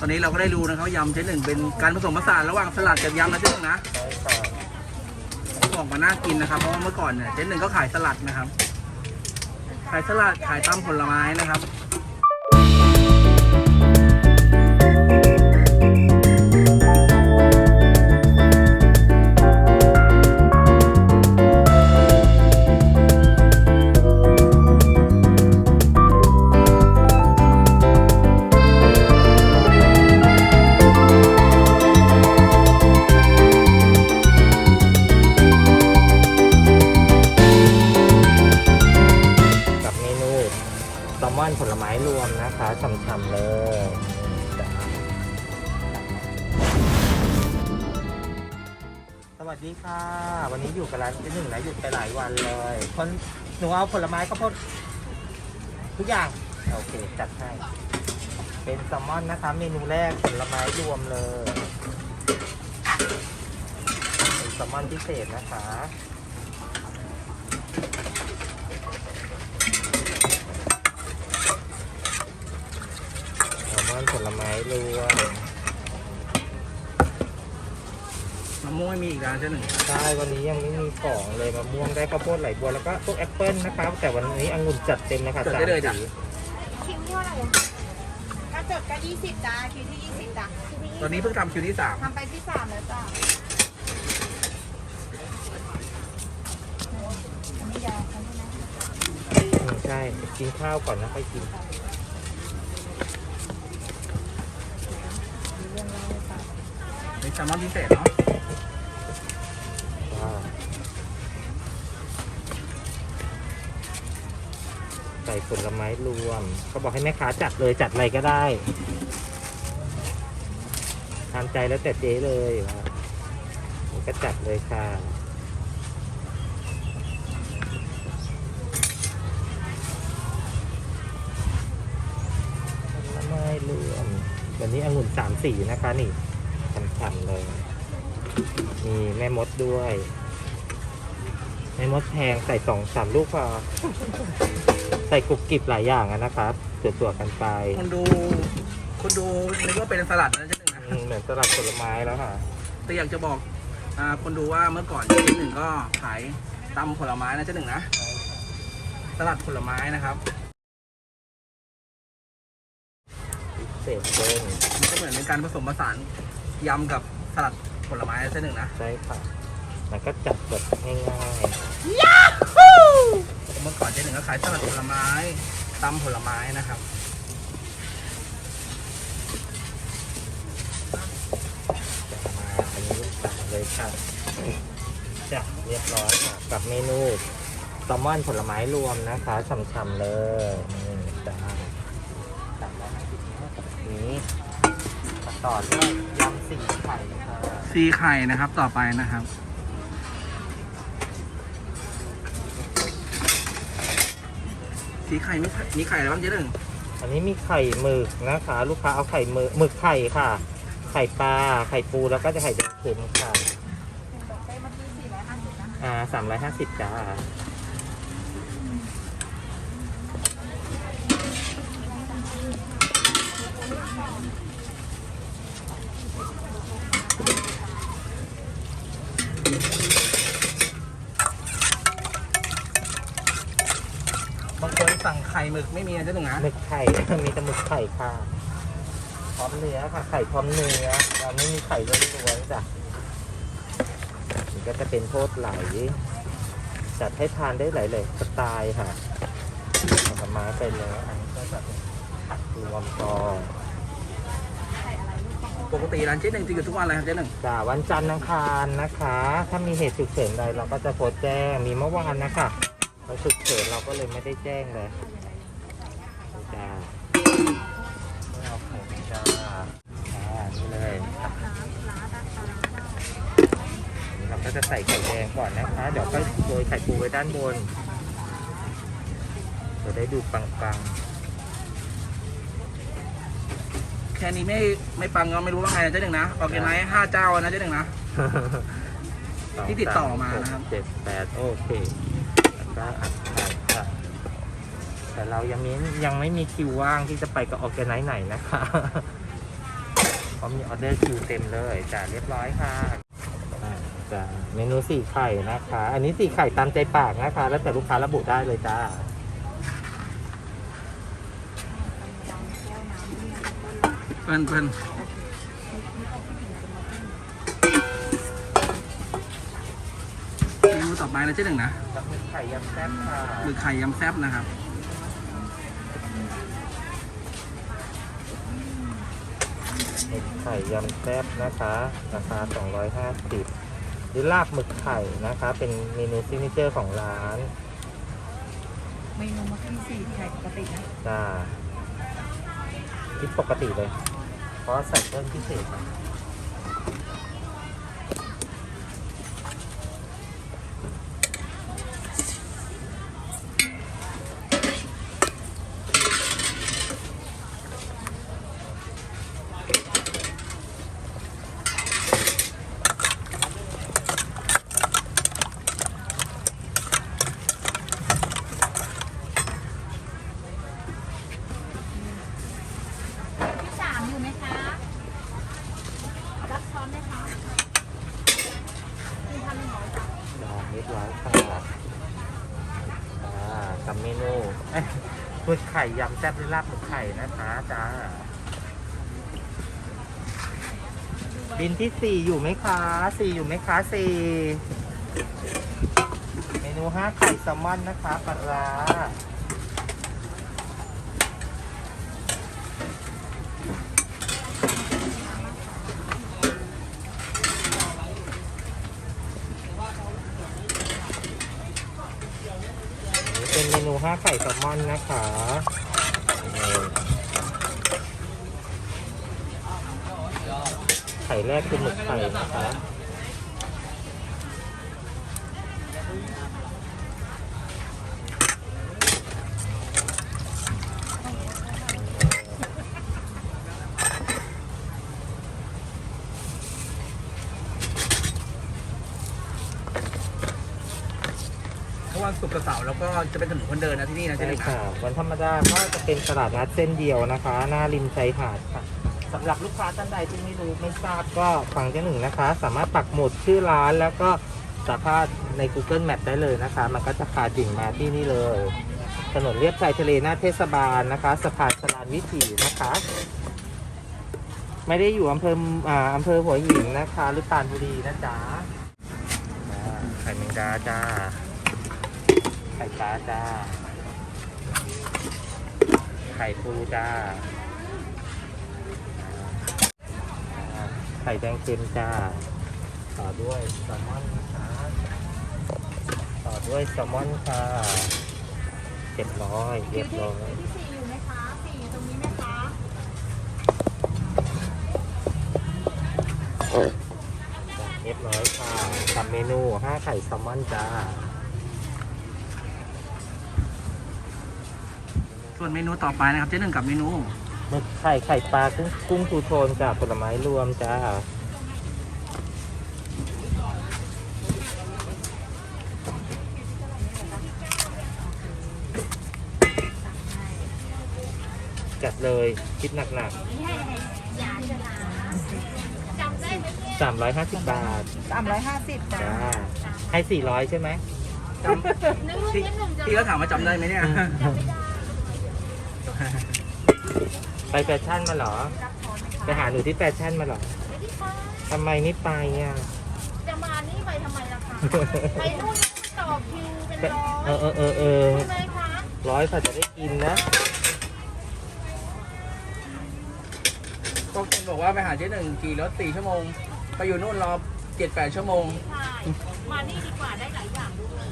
ตอนนี้เราก็ได้รู้นะครับยำเจ๊หนึ่งเป็นการผสมผสานระหว่างสลัดกับยำนะเจ๊หนึ่งนะใช่ค่ะที่ออกมาน่ากินนะครับเพราะว่าเมื่อก่อนเนี่ยเจ๊หนึ่งก็ขายสลัดนะครับ ขายสลัดขายตำผลไม้นะครับ ดีค่ะ วันนี้อยู่กับร้านที่หนึ่งนะหยุดไปหลายวันเลยคนหนูเอาผลไม้ข้าวโพดทุกอย่าง โอเค จัดให้ เป็นแซลมอนนะคะ เมนูแรกผลไม้รวมเลยเป็นแซลมอนพิเศษนะคะ แซลมอนผลไม้รวม มะม่วงไม่มีอีกแล้วเจ๊หนึ่งใช่วันนี้ยังไม่มีของเลยมะม่วงได้ข้าวโพดไหลบัวแล้วก็พวกแอปเปิลนะครับแต่วันนี้องุ่นจัดเต็มนะคะจดสามได้เลยจ้ะสีคิวที่เท่าไหร่อะกระจกก็ยี่สิบจ้าคิวที่ยี่สิบจ้าตอนนี้เพิ่งทำคิวที่สามทำไปที่สามแล้วจ้าอันนี้ยาวใช่ไหมอืมใช่กินข้าวก่อนนะค่อยกินเป็นแซลมอนพิเศษเนาะ ผลไม้รวมก็บอกให้แม่ค้าจัดเลยจัดอะไรก็ได้ตามใจแล้วแต่เจ๊เลยครับก็จัดเลยค่ะผลไม้รวมวันนี้องุ่นสามสีนะคะนี่ฉ่ำๆเลย มีแม่มดด้วยแม่มดแพงใส่สองสามลูกพอ ใส่กรุบกริบหลายอย่างอะนะครับตัวๆกันไปคนดูคนดูนึกว่าเป็นสลัดนะเจ๊หนึ่งนะอืมเหมือนสลัดผลไม้แล้วค่ะ แต่อยากจะบอกอ่าคนดูว่าเมื่อก่อนเจ๊หนึ่งก็ขายตำผลไม้นะเจ๊หนึ่งนะสลัดผลไม้นะครับพิเศษเกินมันก็เหมือนเป็นการผสมผสานยำกับสลัดผลไม้นะเจ๊หนึ่งนะ ใช่ค่ะมันก็จัดแบบง่ายเขายสลัดผลไม้ตำผลไม้นะครับๆจะมาอันนี้ตัดเลยค่ะจ้ะเรียบร้อยค่ะกับเมนูแซลมอนผลไม้รวมนะคะฉ่ำๆเลยนี่จ้าสามร้อยห้าสิบนี้ต่อด้วยยำสี่ไข่ค่ะ ซีไข่นะครับต่อไปนะครับ สีไข่ไม่มีไข่อะไรบ้างเจ๊หนึ่งอันนี้มีไข่หมึกนะคะ ลูกค้าเอาไข่หมึกหมึกไข่ค่ะ ไข่ปลาไข่ปูแล้วก็จะไข่แดงเค็มค่ะบอกไปเมื่อกี้สี่ร้อยห้าสิบนะอ่าสามร้อยห้าสิบจ้าบางคนสั่งไข่ห มึกไม่มีนะเจ๊หนึ่งนะหมึกไข่ มีแต่หมึกไข่ค่ะ พร้อมเนื้อค่ะ ไข่พร้อมเนื้อเราไม่มีไข่ล้วนๆจ้ะนี่ก็จะเป็นโทษไหล จัดให้ทานได้หลายๆสไตล์ค่ะผลไม้ไปเลยอันนี้ก็แบบผักรวมกอนปกติร้านเจ๊หนึ่งจะอยู่ทุกวันอะไรครับเจ๊หนึ่งจ้าวันจันทร์อังคารนะคะ ถ้ามีเหตุฉุกเฉินใดเราก็จะโพสต์แจ้ง มีเมื่อวานนะคะเราฉุกเฉินเราก็เลยไม่ได้แจ้งเลย จะใส่ไข่แดงก่อนนะคะ เดี๋ยวก็โรยไข่ปูไว้ด้านบนจะได้ดูปังแค่นี้ไม่ไม่ปังก็ไม่รู้ว่าไงนะเจ๊หนึ่งนะออกเกนไนห้าเจ้านะเจ๊หนึ่งนะๆที่ติดต่อมานะครับเจ็ดแปดโอเคแล้วก็อัดไข่ค่ะแต่เรายังมียังไม่มีคิวว่างที่จะไปกับออร์แกไนซ์ไหนนะคะเขามีออเดอร์คิวเต็มเลยจ้ะเรียบร้อยค่ะ อ่าจ้ะเมนูสี่ไข่นะคะ อันนี้สี่ไข่ตามใจปากนะคะ แล้วแต่ลูกค้าระบุได้เลยจ้าเปิ้ลเปิ้ลเมนูต่อไปนะเจ๊หนึ่งนะกับหมึกไข่ยำแซ่บค่ะคือไข่ยำแซ่บนะครับหมึกไข่ยำแซ่บนะคะ ราคา250ห รือลาบหมึกไข่นะคะ เป็นเมนูซิกเนเจอร์ของร้านเมนูมาขึ้นสี่ไข่ปกตินะจ้าคิดปกติเลย เพราะใส่เพิ่มพิเศษมา ที่สามอยู่ไหมคะ รับช้อนไหมคะหนึ่งพันหนึ่งร้อยจ้ะ จ้าเร้อยค่ะจ้ากับเมนูหมึกไข่ยำแซ่บหรือลาบหมึกไข่นะคะจ้าบินที่สี่อยู่ไหมคะสี่อยู่ไหมคะสี่เมนูห้าไข่แซลมอนนะคะปลาร้าไข่แซลมอนนะคะไข่แรกคือหมึกไข่นะคะ เพราะวันศุ กร์กับเสาร์แล้วก็จะเป็นถนนคนเดินนะที่นี่นะเจ๊ใช่หนึ่งนะค่ะวันธรรมดาก็จะเป็นตลาดนัดเส้นเดียวนะคะ หน้าริมชายหาดค่ะสำหรับลูกค้าท่านใดที่ไม่รู้ไม่ทราบก็ฟังเจ้าหนึ่งนะคะ สามารถปักหมุดชื่อร้านแล้วก็สามารถใน Google Map ได้เลยนะคะ มันก็จะพาดิ่งมาที่นี่เลย ถนนเลียบชายทะเลหน้าเทศบาลนะคะสะพานสลานวิถีนะคะ ไม่ได้อยู่อำเภออ่าอำเภอหัวหินนะคะหรือปรานบุรีนะจ๊ะอ่าไข่แมงดาจ้า ไข่ปลาจ้า ไข่ปูจ้าอ่าไข่แดงเค็มจ้า ต่อด้วยแซลมอนนะคะต่อด้วยแซลมอนค่ะเจ็ดร้อยเรียบร้อยที่สี่อยู่ไหมคะสี่อยู่ตรงนี้ไหมคะเรียบร้อยค่ะกับเมนูห้าไข่แซลมอนจ้า ส่วนเมนูต่อไปนะครับเจ๊หนึ่งกับเมนูหมึกไข่ไข่ปลากุ้งกุ้งทูโทนจ้าผลไม้รวมจ้าจัดเลยคิดหนักอย่าจะนะจำได้ไหมเนี่ยๆสามร้อยห้าสิบบาทสามร้อยห้าสิบจ้าจ้าให้สี่ร้อยใช่ไหมจำนึกว่าพี่เจ๊หนุ่มจะพี่ก็ถามว่าจำได้ไหมเนี่ยไปแฟชั่นมาเหรอรับช้อนไหมไปคะหาหนูที่แฟชั่นมาเหรอไม่ได้ค่ะทำไมไม่ไปอะ จะมานี่ไปทำไมล่ะคะ ไปนู่นต่อคิวเป็นร้อยเออเออเออเออใช่ไหมคะร้อยค่ะจะได้กินนะก็คนบอกว่าไปหาเจ๊หนึ่งขี่รถสี่ชั่วโมง ไปอยู่นู่นรอเจ็ดแปดชั่วโมง ใช่มานี่ดีกว่าได้หลายอย่างด้วย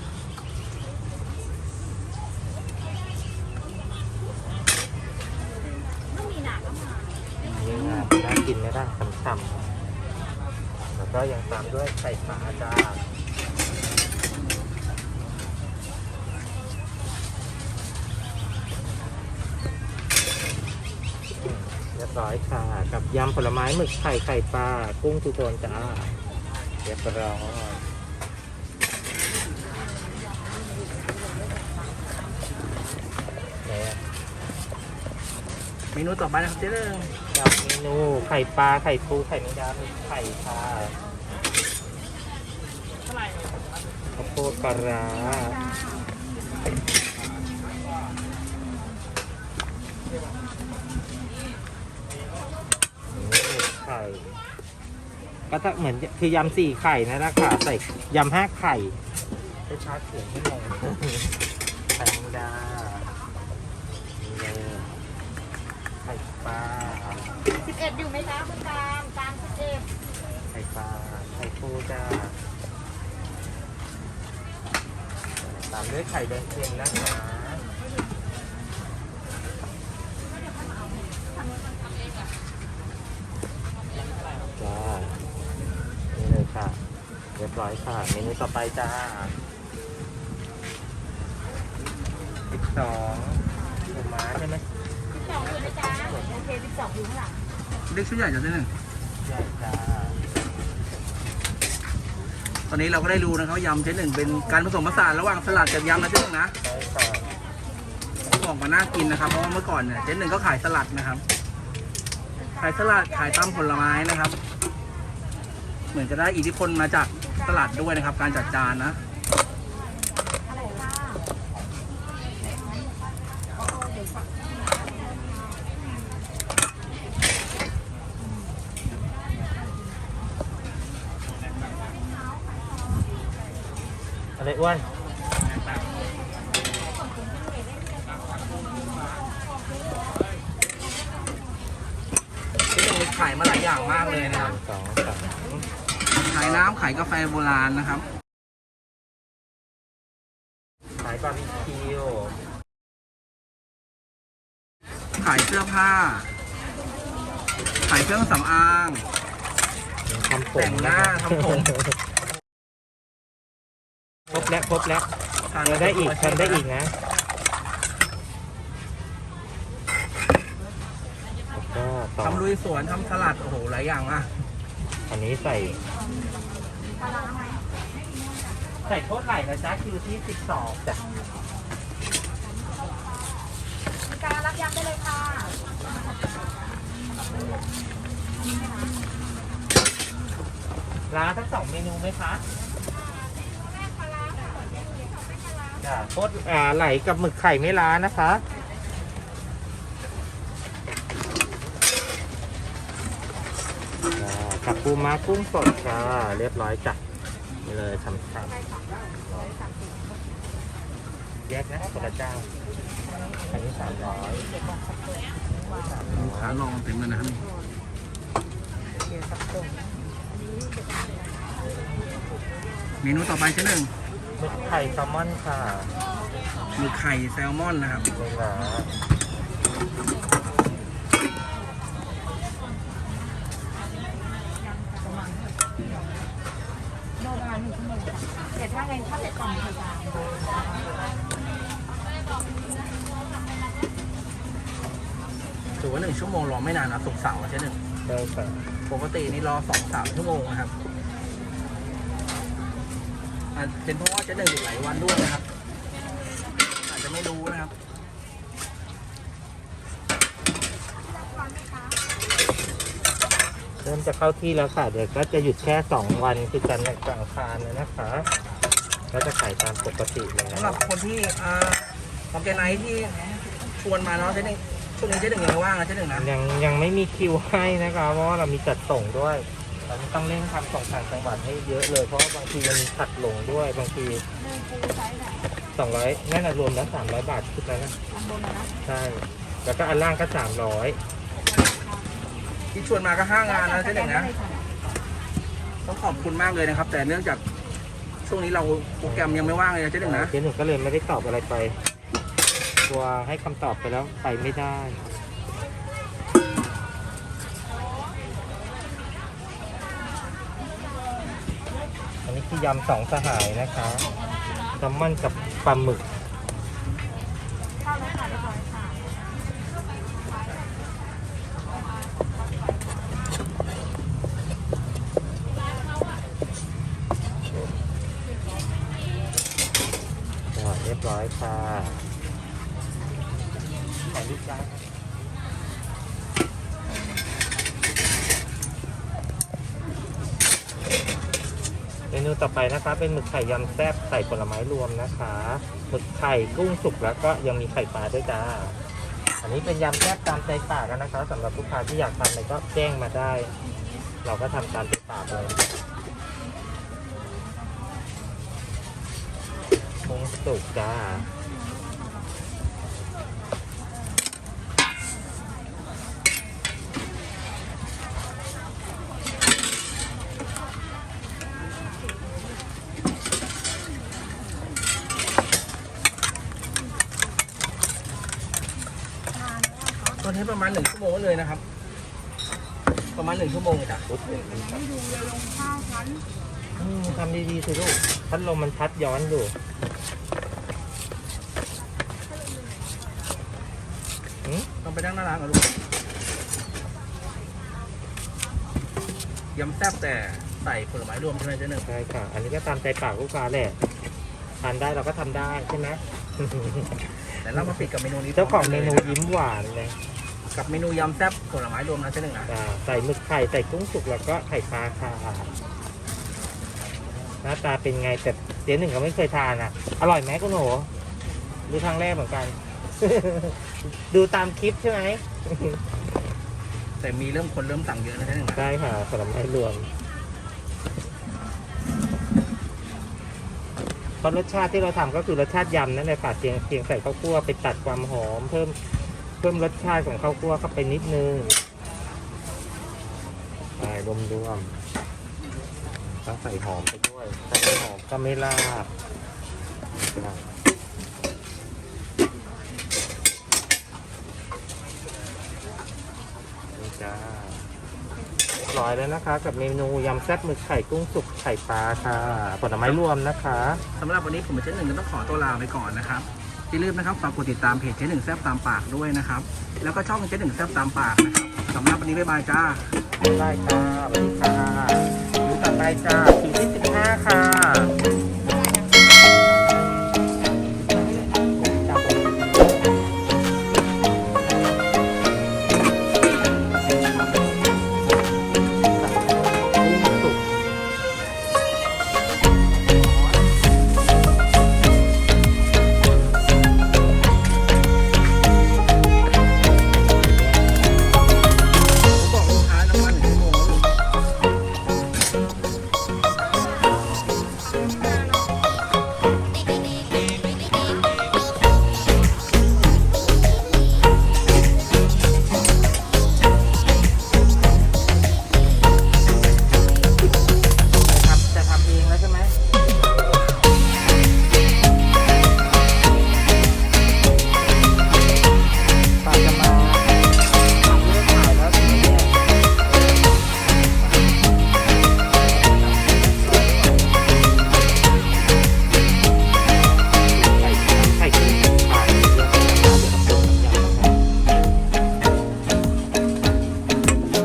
น่ากินไหมล่ะฉ่ำๆแล้วก็ยังตามด้วยไข่ปลาจ้าเรียบร้อยค่ะ กับยำผลไม้หมึกไข่ไข่ปลากุ้งทุโทนจ้าเรียบร้อยเมนูต่อไปนะครับเจ๊หนึ่ง กับเมนูไข่ปลาไข่ปูไข่แมงดามึกไข่ค่ะข้าวโพดปลาร้าไข่ก็ถ้าเหมือนคือยำสี่ไข่นั่นะค่ะใส่ยำห้าไข่ไปชาร์จเสียงให้หน่อยไข่แมงดานี่เลยไข่ปลา สิบเอยู่ไหมคะคุณตามตามสิบเอ็ดไข่ปลาไข่ปูจ้าตามด้วยไข่แดงเค็มนะคะจ้านี่เลยค่ะ เรียบร้อยค่ะเมนูต่อไปจ้าสิบสองหมูม้าใช่ไหมสิบสองอยู่ไหมจ๊ะโอเคสิบสองอยู่ข้างหลัง เล็กชุดใหญ่จะได้หนึ่งใหญ่จ้าตอนนี้เราก็ได้รู้นะครับยำเจ๊หนึ่งเป็นการผสมผสานระหว่างสลัดกับยำนะเจ๊หนึ่งนะใช่ค่ะอกมาน่ากินนะครับเพราะว่าเมื่อก่อนเนี่ยเจ๊หนึ่งก็ขายสลัดนะครับ ขายสลัดขายตำผลไม้นะครับ เหมือนจะได้อิทธิพลมาจากสลัดด้วยนะครับ การจัดจานนะ อะไรค่ะ อะไรอ้วนเจ๊หนึ่งมีขายมาหลายอย่างมากเลยนะครับ สองสามขายน้ำขายกาแฟโบราณนะครับ ขายบาร์บีคิวขายเสื้อผ้า ขายเครื่องสำอาง ทำผมแต่งหน้าทำผม ครบแล้วครบแล้วทำได้อีกทำได้อีกนะแล้วก็ต่อทำลุยสวนทำสลัด โอ้โห หลายอย่างอะ อันนี้ใส่ ใส่โทษไหล่นะจ๊ะคิวที่สิบสองจ้ะคุณการรับยำได้เลยค่ะร้านทั้งสองเมนูไหมคะ จ้ะโทษอ่าไหลกับหมึกไข่ไม่ล้านะคะ กับปูม้ากุ้งสดค่ะ เรียบร้อยจ้ะนี่เลยฉ่ำๆแยกนะคนละเจ้าอันนี้สามร้อยลูกค้าลองเต็มเลยนะครับเมนูต่อไปเจ๊หนึ่ง หมึกไข่แซลมอนค่ะหมึกไข่แซลมอนนะครับไม่ล้าโดนประมาณหนึ่งชั่วโมงจ้ะเดี๋ยวถ้าไงถ้าเสร็จก่อนคือจ้าถือว่าหนึ่งชั่วโมงรอไม่นานนะสุกร์เสาร์อะเจ๊หนึ่งได้ค่ะปกตินี่รอสองสามชั่วโมงนะครับ อาจเป็นเพราะว่าเจ๊หนึ่งอยู่หลายวันด้วยนะครับ อาจจะไม่รู้นะครับเริ่มจะเข้าที่แล้วค่ะ เดี๋ยวก็จะหยุดแค่ 2 วันคือจันทร์กับอังคารนะคะ ก็จะขายตามปกติเลยสำหรับคนที่อ่าออร์แกไนท์ที่ชวนมาเนาะเจ๊หนึ่งช่วงนี้เจ๊หนึ่งยังไม่ว่างนะเจ๊หนึ่งนะ ยังยังไม่มีคิวให้นะคะ เพราะว่าเรามีจัดส่งด้วย เราต้องเร่งทำส่งต่างจังหวัดให้เยอะเลย เพราะว่าบางทีมันมีผัดหลงด้วย บางทีหนึ่งปูไซส์ไหน200นั่นนะรวมแล้ว300บาทชุดนั้นนะอันบนนะนะใช่ แล้วก็อันล่างก็300ที่ชวนมาก็ห้างานนะเจ๊หนึ่งนะต้องขอบคุณมากเลยนะครับ แต่เนื่องจากช่วงนี้เราโปรแกรมยังไม่ว่างเลยนะเจ๊หนึ่งนะเจ๊หนึ่งก็เลยไม่ได้ตอบอะไรไปกลัวให้คำตอบไปแล้วไปไม่ได้ อันนี้คือยำสองสหายนะคะแซลมอนกับปลาหมึก เข้าแล้วค่ะเรียบร้อยค่ะ อ่าเรียบร้อยค่ะขอลูกจ้า นูต่อไปนะคะ เป็นหมึกไข่ยำแซ่บใส่ผลไม้รวมนะคะหมึกไข่กุ้งสุกแล้วก็ยังมีไข่ปลาด้วยจ้าอันนี้เป็นยำแซ่บตามใจปากกันนะคะสำหรับลูกค้าที่อยากทานอะไรก็แจ้งมาได้ เราก็ทำตามใจปากเลยกุ้งสุกจ้า ตัวนี้ประมาณหนึ่งชั่วโมงเลยนะครับ ประมาณหนึ่งชั่วโมงจ้ะอืมทำดีๆสิลูกพัดลมมันพัดย้อนอยู่ต้องไปนั่งหน้าร้านกับลูกยำแซ่บแต่ใส่ผลไม้รวมใช่ไหมเจ๊หนึ่งใช่ค่ะ อันนี้ก็ตามใจปากลูกค้าแหละทานได้เราก็ทำได้ใช่ไหมแต่เรามาปิดกับเมนูนี้เจ้าของเมนูพร้มกันลยยิ้มหวานเลย กับเมนูยำแซ่บผลไม้รวมนะเจ๊หนึ่งนะอ่าใส่หมึกไข่ใส่กุ้งสุกแล้วก็ไข่ปลาค่ะหน้าตาเป็นไงแต่เจ๊หนึ่งเขาไม่เคยทานอะ อร่อยไหมคุณหนูดูครั้งแรกเหมือนกัน ดูตามคลิปใช่ไหมแต่มีเริ่มคนเริ่มสั่งเยอะนะเจ๊หนึ่งนะได้ค่ะผลไม้รวมเพราะรสชาติที่เราทำก็คือรสชาติยำนั่นแหละค่ะเพียงเพียงใส่ข้าวคั่วไปตัดความหอมเพิ่ม เพิ่มรสชาติของข้าวคั่วเข้าไปนิดนึงใส่รวมรวมๆต้องใส่หอมไปด้วยถ้าไม่หอมก็ไม่ลาบนี่จ้าเรียบร้อยแล้วนะคะ กับเมนูยำแซ่บหมึกไข่กุ้งสุกไข่ปลาค่ะ ผลไม้รวมนะคะ สำหรับวันนี้ผมเจ๊หนึ่งก็ต้องขอตัวลาไปก่อนนะครับ อย่าลืมนะครับฝากกดติดตามเพจเจ๊หนึ่งแซ่บตามปากด้วยนะครับ แล้วก็ช่องเจ๊หนึ่งแซ่บตามปากนะครับสำหรับวันนี้บ๊ายบายจ้าได้ค่ะสวัสดีค่ะดูต่อไปจ้าคิวที่สิบห้าค่ะ